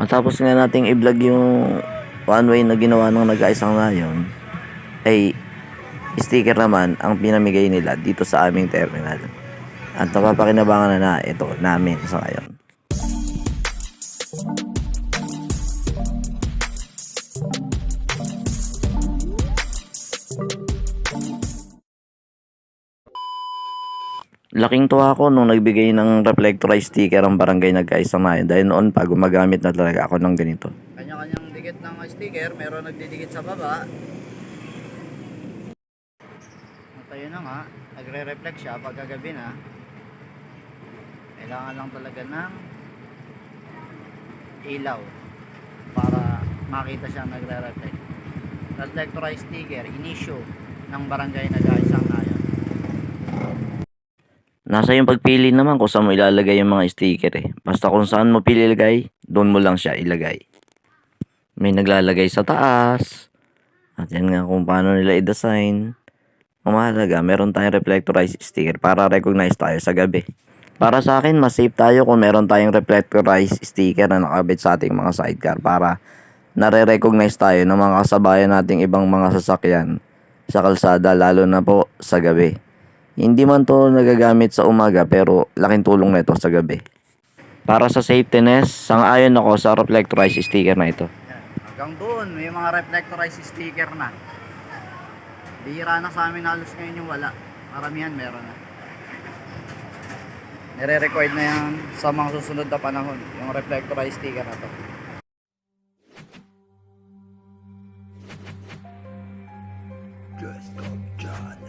Matapos nga nating i-vlog yung one way na ginawa ng nag-aisang ngayon, ay sticker naman ang pinamigay nila dito sa aming terminal. At napapakinabangan na na ito namin sa ngayon. Laking tuwa ako nung nagbigay ng reflectorized sticker ang barangay nag-aisang ngayon dahil noon pa gumagamit na talaga ako ng ganito. Kanya-kanyang dikit ng sticker, meron nagdidikit sa baba. At ayun na nga, nagre-reflect siya pagkagabi na. Kailangan lang talaga ng ilaw para makita siya nagre-reflect. Reflectorized sticker, inisyo ng barangay nag-aisang ngayon. Nasa yung pagpili naman kung saan mo ilalagay yung mga sticker eh. Basta kung saan mo pili ilagay, doon mo lang siya ilagay. May naglalagay sa taas. At yan nga kung paano nila i-design. Ang mahalaga, meron tayong reflectorized sticker para recognize tayo sa gabi. Para sa akin, mas safe tayo kung meron tayong reflectorized sticker na nakabit sa ating mga sidecar para nare-recognize tayo ng mga kasabayan nating ibang mga sasakyan sa kalsada lalo na po sa gabi. Hindi man to nagagamit sa umaga pero laking tulong nito sa gabi. Para sa safetyness, sangayon ako sa reflectorized sticker na ito. Hanggang doon, may mga reflectorized sticker na. Bihira na sa amin halos ngayon yung wala. Maramihan meron na. Nire-record na yan sa mga susunod na panahon, yung reflectorized sticker na to. Just don't John.